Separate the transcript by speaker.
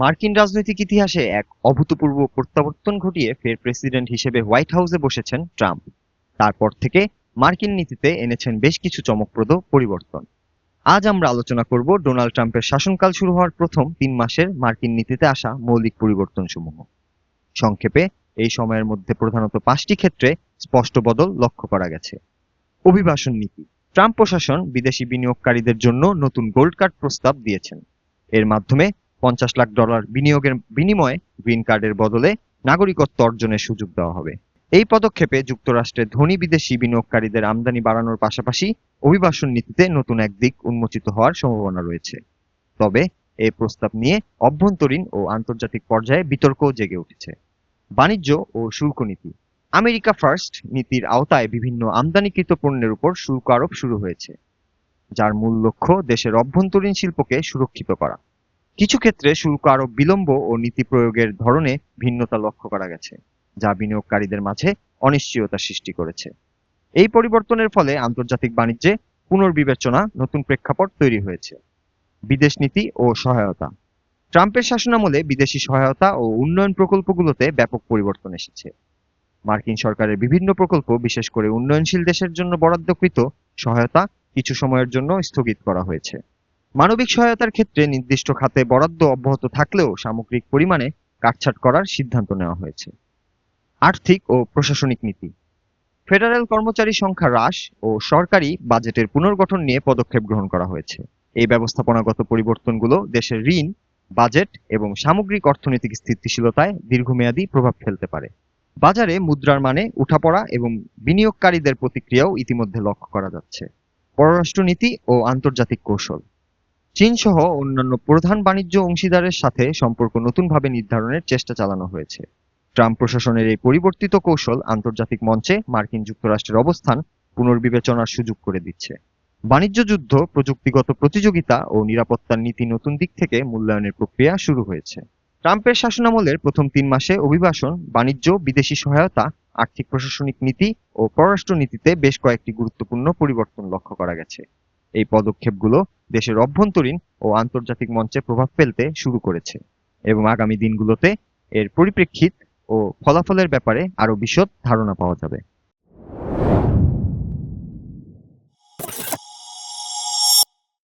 Speaker 1: মার্কিন রাজনৈতিক ইতিহাসে এক অভূতপূর্ব প্রত্যাবর্তন ঘটিয়ে ফের প্রেসিডেন্ট হিসেবে হোয়াইট হাউসে বসেছেন ট্রাম্প। তারপর থেকে মার্কিন নীতিতে এনেছেন বেশ কিছু চমকপ্রদ পরিবর্তন। আজ আমরা আলোচনা করব ডোনাল্ড ট্রাম্পের শাসনকাল শুরু হওয়ার প্রথম তিন মাসের মার্কিন নীতিতে আসা মৌলিক পরিবর্তনসমূহ। সংক্ষেপে, এই সময়ের মধ্যে প্রধানত পাঁচটি ক্ষেত্রে স্পষ্ট বদল লক্ষ্য করা গেছে। অভিবাসন নীতি। ট্রাম্প প্রশাসন বিদেশি বিনিয়োগকারীদের জন্য নতুন গোল্ড কার্ড প্রস্তাব দিয়েছেন। এর মাধ্যমে পঞ্চাশ লাখ ডলার বিনিয়োগের বিনিময়ে গ্রিন কার্ডের বদলে নাগরিকত্ব অর্জনের সুযোগ দেওয়া হবে। এই পদক্ষেপে যুক্তরাষ্ট্রের ধনী বিদেশি বিনিয়োগকারীদের আমদানি বাড়ানোর পাশাপাশি অভিবাসন নীতিতে নতুন এক দিক উন্মোচিত হওয়ার সম্ভাবনা রয়েছে। তবে এই প্রস্তাব নিয়ে অভ্যন্তরীণ ও আন্তর্জাতিক পর্যায়ে বিতর্কও জেগে উঠেছে। বাণিজ্য ও শুল্ক নীতি। আমেরিকা ফার্স্ট নীতির আওতায় বিভিন্ন আমদানিকৃত পণ্যের উপর শুল্ক আরোপ শুরু হয়েছে, যার মূল লক্ষ্য দেশের অভ্যন্তরীণ শিল্পকে সুরক্ষিত করা। কিছু ক্ষেত্রে শুল্ক আরোপ বিলম্ব ও নীতি প্রয়োগের ধরনে ভিন্নতা লক্ষ্য করা গেছে, যা বিনিয়োগকারীদের মাঝে অনিশ্চয়তা সৃষ্টি করেছে। এই পরিবর্তনের ফলে আন্তর্জাতিক বাণিজ্যে পুনর্বিবেচনা নতুন প্রেক্ষাপট তৈরি হয়েছে। বিদেশ নীতি ও সহায়তা। ট্রাম্পের শাসনামলে বিদেশি সহায়তা ও উন্নয়ন প্রকল্পগুলোতে ব্যাপক পরিবর্তন এসেছে। মার্কিন সরকারের বিভিন্ন প্রকল্প, বিশেষ করে উন্নয়নশীল দেশের জন্য বরাদ্দকৃত সহায়তা কিছু সময়ের জন্য স্থগিত করা হয়েছে। মানবিক সহায়তার ক্ষেত্রে নির্দিষ্ট খাতে বরাদ্দ অব্যাহত থাকলেও সামগ্রিক পরিমাণে কাটছাট করার সিদ্ধান্ত নেওয়া হয়েছে। আর্থিক ও প্রশাসনিক নীতি। ফেডারেল কর্মচারী সংখ্যা হ্রাস ও সরকারি বাজেটের পুনর্গঠন নিয়ে পদক্ষেপ গ্রহণ করা হয়েছে। এই ব্যবস্থাপনাগত পরিবর্তনগুলো দেশের ঋণ, বাজেট এবং সামগ্রিক অর্থনৈতিক স্থিতিশীলতায় দীর্ঘমেয়াদী প্রভাব ফেলতে পারে। বাজারে মুদ্রার মানে উঠাপড়া এবং বিনিয়োগকারীদের প্রতিক্রিয়াও ইতিমধ্যে লক্ষ্য করা যাচ্ছে। পররাষ্ট্রনীতি ও আন্তর্জাতিক কৌশল। চীন সহ অন্যান্য প্রধান বাণিজ্য অংশীদারের সাথে সম্পর্ক নতুনভাবে নির্ধারণের চেষ্টা চালানো হয়েছে। ট্রাম্প প্রশাসনের এই পরিবর্তিত কৌশল আন্তর্জাতিক মঞ্চে মার্কিন যুক্তরাষ্ট্রের অবস্থান পুনর্বিবেচনার সুযোগ করে দিচ্ছে। বাণিজ্য যুদ্ধ, প্রযুক্তিগত প্রতিযোগিতা ও নিরাপত্তার নীতি নতুন দিক থেকে মূল্যায়নের প্রক্রিয়া শুরু হয়েছে। ট্রাম্পের শাসনামলের প্রথম তিন মাসে অভিবাসন, বাণিজ্য, বিদেশি সহায়তা, আর্থিক প্রশাসনিক নীতি ও পররাষ্ট্র নীতিতে বেশ কয়েকটি গুরুত্বপূর্ণ পরিবর্তন লক্ষ্য করা গেছে। এই পদক্ষেপগুলো দেশের অভ্যন্তরীণ ও আন্তর্জাতিক মঞ্চে প্রভাব ফেলতে শুরু করেছে এবং আগামী দিনগুলোতে এর পরিপ্রেক্ষিত ও ফলাফলের ব্যাপারে আরও বিশদ ধারণা পাওয়া যাবে।